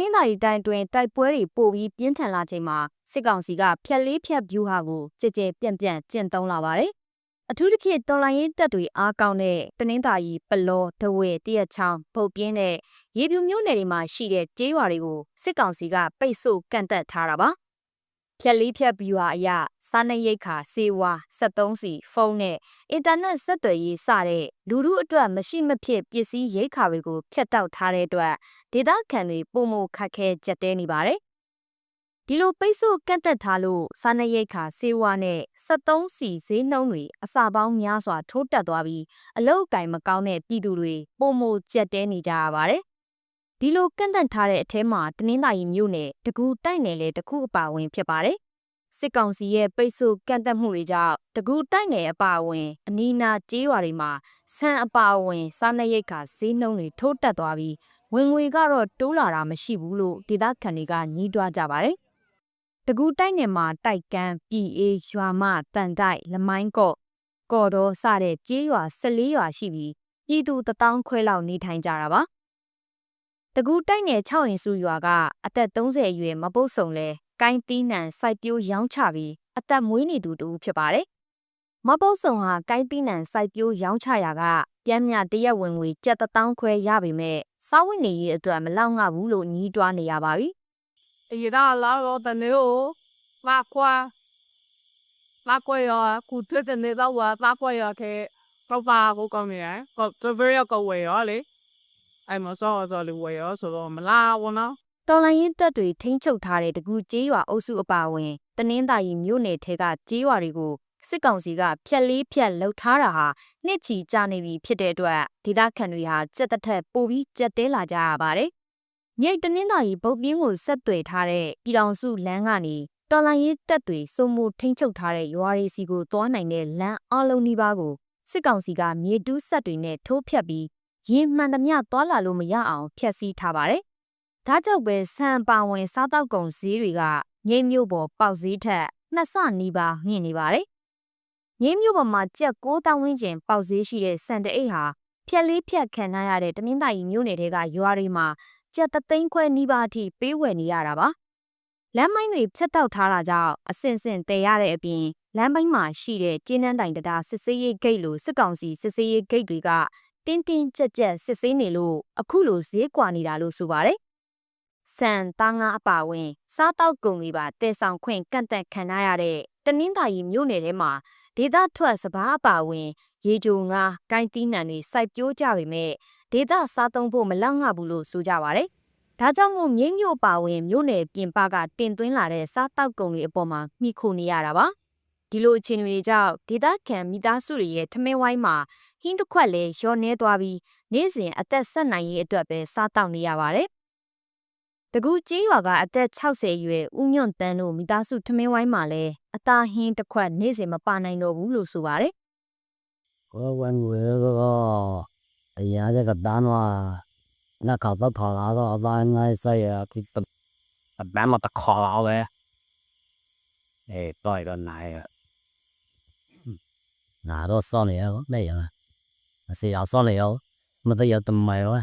နင်္သာရီတိုင်းအတွင်းတိုက်ပွဲတွေပိုပြီးပြင်းထန်လာချိန်မှာစစ်ကောင်စီကဖြက်လေးဖြက်ဗျူဟာကိုကြည်ကြဲပြန့်ပြန့်ကျင့်သုံးလာပါတယ်။အထူးသဖြင့်တော်လိုင်းရင်တပ်တွေအားကောင်းတဲ့တနင်္သာရီပလောဒဝဲတရက်ချောင်းပုတ်ပြင်းတဲ့ရေပြူမျိုးနယ်တွေမှာရှိတဲ့ကျေးရွာတွေကိုစစ်ကောင်စီကပိတ်ဆို့ကန့်သက်ထားတာပါ။ ဖြက်လေးဖြက်ဗျူဟာအရစားနပ်ရိက္ခာစေဝါ73စီဖုန်းနဲ့အင်တာနက်ဆက်သွယ်ရေးစတဲ့လူမှုအတွက်မရှိမဖြစ်ပစ္စည်းရိက္ခာတွေကိုဖျက်တောက်ထားတဲ့အတွက်ဒေသခံတွေပုံမခက်ခဲကြက်တဲနေပါတယ်။ဒီလိုပိတ်ဆို့ကန့်သက်ထားလို့စားနပ်ရိက္ခာစေဝါနဲ့73စီဈေးနှုန်းတွေအစပေါင်းများစွာထိုးတက်သွားပြီးအလုတ်ကင်မကောင်းတဲ့ပြည်သူတွေပုံမကြက်တဲနေကြရပါတယ်။ ဒီလိုကန့်သက်ထားတဲ့အထဲမှာတနင်္သာရီမြို့နယ်တကူတိုက်နယ်လေတခုအပါဝင်ဖြစ်ပါတယ်။စစ်ကောင်စီရဲ့ပိတ်ဆို့ကန့်သက်မှုတွေကြောင့်တကူတိုက်နယ်အပါအဝင် အနီးနားကျေးရွာတွေမှာဆန်အပါအဝင်စားနပ်ရိက္ခာဈေးနှုန်းတွေထိုးတက်သွားပြီးဝင်ငွေကတော့တိုးလာတာမရှိဘူးလို့ဒေသခံတွေကညှိတွားကြပါတယ်။တကူတိုက်နယ်မှာတိုက်ကန်းပြည်အေးရွာမတန်တိုက်လမိုင်းကော့ကော်တော်စတဲ့ကျေးရွာ14ရွာရှိပြီးပြည်သူတထောင်ခွဲလောက်နေထိုင်ကြတာပါ။ တကူတိုက်နယ်6ရင်စုရွာကအသက်30အရွယ်မပုတ်ဆုံလဲကိုင်းတီးနံစိုက်ပျိုးရောင်းချပြီးအသက်မွေးနေသူတူဖြစ်ပါတယ်။မပုတ်ဆုံဟာကိုင်းတီးနံစိုက်ပျိုးရောင်းချရာကပြန်မြတရက်ဝင်ငွေကျပ်တောင်းခွဲရပေမဲ့စားဝတ်နေရေးအတွက်မလောက်ငှဘူးလို့ညှိတွားနေရပါပြီအရသာလာတော့တနေကိုမခွာမခွေရကုထွတ်တဲ့နေတော့ဝါမခွေရခဲတော့ပါကိုကောင်းနေရကောတဗရကောဝေရလေ အဲ့မစောစောလေးဝေရဆိုတော့မလာဘူးနော်။တော်လိုင်းရင်တပ်တွေထိန်းချုပ်ထားတဲ့တကူကျေးရွာအုပ်စုအပါအဝင်တနင်္သာရီမြို့နယ်ထဲကကျေးရွာတွေကိုစစ်ကောင်စီကဖြက်လေးဖြက်လှုပ်ထားတာဟာနှစ်ချီကြာနေပြီဖြစ်တဲ့အတွက်ဒေသခံတွေဟာကြက်တစ်ထက်ပိုပြီးကြက်တဲလာကြရပါတယ်။မြိတ်တနင်္သာရီဗုတ်ပြင်းကိုဆက်သွယ်ထားတဲ့ပြည်တော်စုလမ်းကနေတော်လိုင်းရင်တပ်တွေစုံမှုထိန်းချုပ်ထားတဲ့ရွာတွေစီကိုသွားနိုင်တဲ့လမ်းအလုံးနီးပါးကိုစစ်ကောင်စီကမြေတူးဆက်တွေနဲ့ထိုးဖျက်ပြီး ရင်မှန်သမျှသွားလာလို့မရအောင်ဖျက်ဆီးထားပါတယ်။ဒါကြောင့်ပဲဆန်ပါဝင်စားတောက်ကုန်ဈေးတွေကငိမ့်မျိုးပေါ်ပေါက်ဈေးထက်နှစ်ဆနီးပါးမြင့်နေပါတယ်။ငိမ့်မျိုးပေါ်မှာကြက်6000ဝန်းကျင်ပေါက်ဈေးရှိတဲ့စံတအိတ်ဟာဖြက်လေးဖြက်ခံထားရတဲ့တမင်းတိုင်မျိုးနယ်တွေကရွာတွေမှာကြက်တသိန်းခွဲနီးပါးအထိပေးဝယ်နေရတာပါ။လမ်းမိုင်းတွေဖြတ်တောက်ထားတာကြောင့်အစင်စင်တည်ရတဲ့အပြင်လမ်းပိုင်းမှာရှိတဲ့ကျင်းနှန်းတိုင်တရားစစ်စေးရေးဂိတ်လိုစစ်ကောင်စီစစ်စေးရေးဂိတ်တွေက တင်းတင်းကြပ်ကြပ်စစ်ဆေးနေလို့အခုလိုဈေးကွာနေတာလို့ဆိုပါတယ်။စံသားငါအပါဝင် စားတောက်ကုန်တွေပါတည်ဆောင်ခွင့်ကန့်သက်ခံရတဲ့တနင်္သာရီမြို့နယ်ထဲမှာဒေသထွက်စပားအပါဝင် ရေကြိုငါကိုင်းတီးနံတွေစိုက်ပျိုးကြပေမဲ့ဒေသစားသုံးဖို့မလောက်ငှဘူးလို့ဆိုကြပါတယ်။ဒါကြောင့်မို့မြိတ်မြို့ပါဝင်မြို့နယ်ပြင်ပကတင်သွင်းလာတဲ့စားတောက်ကုန်တွေအပေါ်မှာမိခိုနေရတာပါ။ ဒီလိုအခြေအနေတွေကြောင့်ဒေသခံမိသားစုတွေရဲ့ထမင်းဝိုင်းမှာဟင်းတစ်ခွက်လည်းရော့နေသွားပြီးနေ့စဉ်အသက်ဆက်နိုင်ရေးအတွက်ပဲစားတောက်နေရပါတယ်။တကူကြီးရွာကအသက်60အရွယ်ဦးညွန့်တန်းတို့မိသားစုထမင်းဝိုင်းမှာလည်းအသားဟင်းတစ်ခွက်နေ့စဉ်မပါနိုင်တော့ဘူးလို့ဆိုပါတယ် 我问我这个，哎呀，这个单哇，那考到考拉到单那些呀，去不，啊，单嘛得考拉呗，哎，到一个来啊，嗯， ငါတော့စောင့်နေရောနဲ့ရောမစီအောင်စောင့်နေရောမသိရတမရော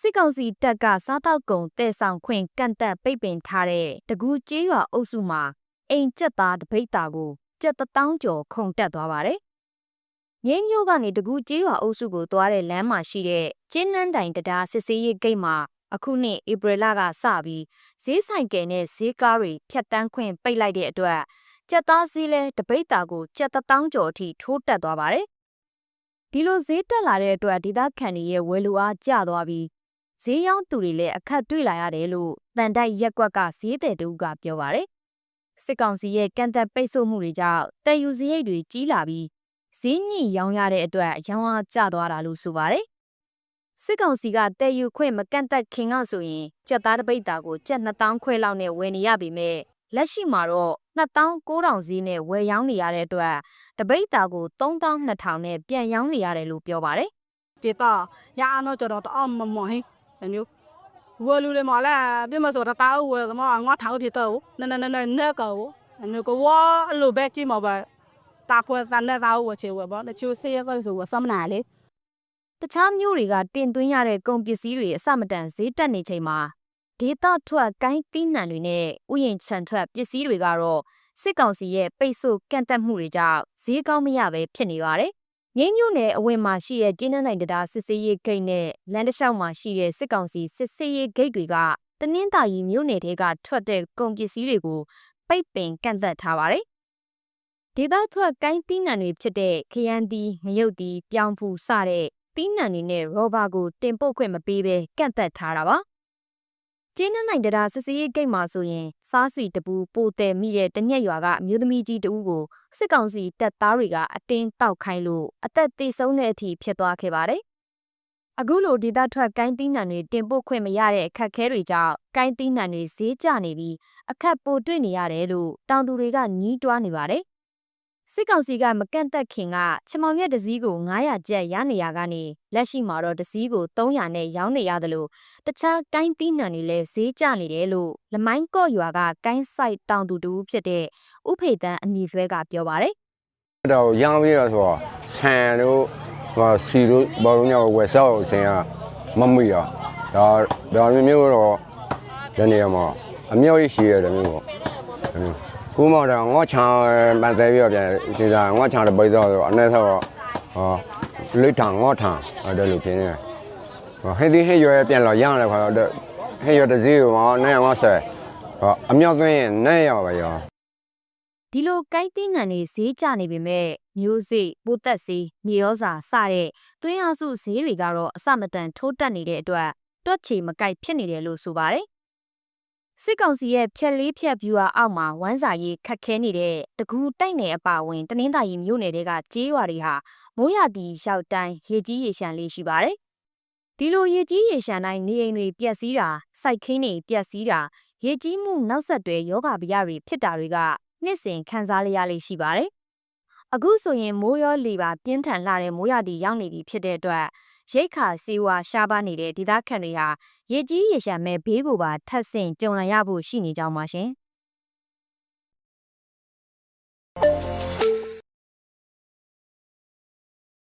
စစ်ကောင်စီတပ်ကစားတောက်ကုန်တည်ဆောင်ခွင့်ကန့်သက်ပိတ်ပင်ထားတဲ့တကူးကျေးရွာအုပ်စုမှာအိမ်ကျက်သားတပိတ်တာကိုကျက်တောင်းကျော်ခုန်တက်သွားပါတယ်။မြင်းမျိုးကနေတကူးကျေးရွာအုပ်စုကိုသွားတဲ့လမ်းမှာရှိတဲ့ကျင်းနှန်းတိုင်တံတားစစ်စေးရေးဂိတ်မှာအခုနှစ်ဧပြီလကစပြီးဈေးဆိုင်ကယ်နဲ့ဈေးကားတွေဖြတ်တန်းခွင့်ပိတ်လိုက်တဲ့အတွက် ကျက်သားဈေးလဲတပိတ်တာကိုကျက်တစ်တောင်းကျော်အထိထိုးတက်သွားပါတယ်။ဒီလိုဈေးတက်လာတဲ့အတွက်ဒေသခံတွေရဲ့ဝယ်လူအားကျသွားပြီးဈေးရောင်းသူတွေလည်းအခက်တွေ့လာရတယ်လို့တန်တိုက်ရက်ကွက်ကဈေးတယ်တူကပြောပါတယ်။စစ်ကောင်စီရဲ့ကန့်သက်ပိတ်ဆို့မှုတွေကြောင့်တည်ယူစရိတ်တွေကြီးလာပြီးဈေးညှိရောင်းရတဲ့အတွက်ရောင်းအားကျသွားတာလို့ဆိုပါတယ်။စစ်ကောင်စီကတည်ယူခွင့်မကန့်သက်ခင်ကဆိုရင်ကြက်သားတစ်ပိတ်တာကိုကြက်2000ခွဲလောက်နဲ့ဝယ်နေရပေမဲ့လက်ရှိမှာတော့ 2900ဈေးနဲ့ဝယ်ရောင်းနေရတဲ့အတွက်တပိတ်တာကို3200နဲ့ပြန်ရောင်းနေရတယ်လို့ပြောပါတယ်ဒေတာရအောင်တော့ကျွန်တော်တော့မမဟင်းဒါမျိုးဝလူလေမလာပြမဆိုတော့တာဝယ်မငါထောက်ထတော့နနနနနကောဒါမျိုးကဝအလိုပဲကြည့်မပါတာကွယ်စတဲ့သားဝချေဝဘောတချို့ဆေးရဆိုဝစမနာလေတခြားမျိုးတွေကတင်သွင်းရတဲ့ကုန်ပစ္စည်းတွေအစမတန်ဈေးတက်နေချိန်မှာ ဒေသထွက်ကိုင်းတီးနှံတွေနဲ့ဥယျာဉ်ခြံထွက်ပစ္စည်းတွေကတော့စစ်ကောင်စီရဲ့ပိတ်ဆို့ကန့်သက်မှုတွေကြောင့်ဈေးကောင်းမရပဲဖြစ်နေပါတယ်။ငင်းညွန့်နယ်အဝင်မှာရှိတဲ့တင်းနှံနိုင်တရားစစ်စေးရေးဂိတ်နဲ့လမ်းတစ်လျှောက်မှာရှိတဲ့စစ်ကောင်စီစစ်စေးရေးဂိတ်တွေကတနင်္သာရီမြို့နယ်တွေကထွက်တဲ့ကုန်ပစ္စည်းတွေကိုပိတ်ပင်ကန့်သက်ထားပါတယ်။ဒေသထွက်ကိုင်းတီးနှံတွေဖြစ်တဲ့ခရမ်းတီးငရုတ်တီးပြောင်းဖူစတဲ့တီးနှံတွေနဲ့ရောဘာကိုတင်ပို့ခွင့်မပေးဘဲကန့်သက်ထားတာပါ။ ကျင်းနှံနိုင်တရားစစ်စေးရေးဂိတ်မှာဆိုရင်စားစီတပူပိုတယ်မိတဲ့တညက်ရွာကအမျိုးသမီးကြီးတဦးကိုစစ်ကောင်စီတပ်သားတွေကအတင်းတောက်ခိုင်းလို့အသက်သေဆုံးတဲ့အထိဖြစ်သွားခဲ့ပါတယ်။အခုလိုဒေသထွက်ကိုင်းတီးနှံတွေတင်ပို့ခွင့်မရတဲ့အခက်အခဲတွေကြောင့်ကိုင်းတီးနှံတွေဈေးကျနေပြီးအခက်ပိုတွေ့နေရတယ်လို့တောင်သူတွေကညှီးတွားနေပါတယ်။ စစ်ကောင်စီကမကန့်သက်ခင်ကချမောင်ရက်တစည်းကို900ကျပ်ရနေရကနေလက်ရှိမှာတော့တစည်းကို300နဲ့ရောင်းနေရတယ်လို့တခြားကိုင်းတီးနှံတွေလည်းဈေးကျနေတယ်လို့လမိုင်းကော့ရွာကကိုင်းဆိုင်တောင်သူတူဖြစ်တဲ့ဥဖေတန်းအညီလွဲကပြောပါတယ်တော့ရောင်းပြီးတော့ဆိုတော့ဆန်တို့ဟိုစီတို့ဘောလုံးညောက်ဝယ်ဆောက်အစင်ကမမွေရဒါဒါမျိုးမျိုးတော့ဒီနေရာမှာအမြောက်ရှိရတယ်မျိုးပေါ့ ဒါမျိုးကူမောင်တော့ငေါချောင်းပန်သေးပြီးတော့ပြန်စဉ်းစားငေါချောင်းတဲ့ပိတ်တော့အနည်းဆောတော့ဟောလိထံငေါထံအဲ့ဒါလိုဖြစ်နေတယ်ဟောဟဲ့ဒီဟဲ့ရွယ်ပြန်လာရရတယ်ခါတော့ဟဲ့ရွယ်တစ်စီးကို950ဟောအမြောက်သွင်းရင်900ပါရောဒီလိုကိုင်းတင်းငံတွေဈေးကျနေပေမဲ့မျိုးစေ့ပိုးသက်စေးမြေရောစာစတဲ့သွင်းအားစုဈေးတွေကတော့အစမတန်ထိုးတက်နေတဲ့အတွက်တွက်ချေမကိုက်ဖြစ်နေတယ်လို့ဆိုပါတယ် စစ်ကောင်စီရဲ့ဖြက်လေးဖြက်ဗျူဟာအောက်မှာဝမ်းစာရေးခတ်ခဲနေတဲ့တကူတိုက်နယ်အပါအဝင်တနင်္သာရီမြို့နယ်တွေကကြေးရွာတွေဟာမိုးရသည့်ရောက်တိုင်းရေကြီးရေရှမ်းလေးရှိပါတယ်ဒီလိုရေကြီးရေရှမ်းတိုင်းနေအိမ်တွေပျက်စီးတာစိုက်ခင်းတွေပျက်စီးတာရေကြီးမှုနောက်ဆက်တွဲယောဂဗျာတွေဖြစ်တာတွေကနှစ်စဉ်ခံစားရရလေးရှိပါတယ်။အခုဆိုရင်မိုးရောလေပါပြင်းထန်လာတဲ့မိုးရသည့်ရောက်နေပြီဖြစ်တဲ့အတွက် ရိတ်ခါစီဝါရှားပါနေတဲ့ဒေသခံတွေဟာရေကြီးရေရှမ်းမဲ့ဘေးကိုပါထပ်ဆင့်ကြုံရရဖို့ရှိနေကြောင်းပါရှင်။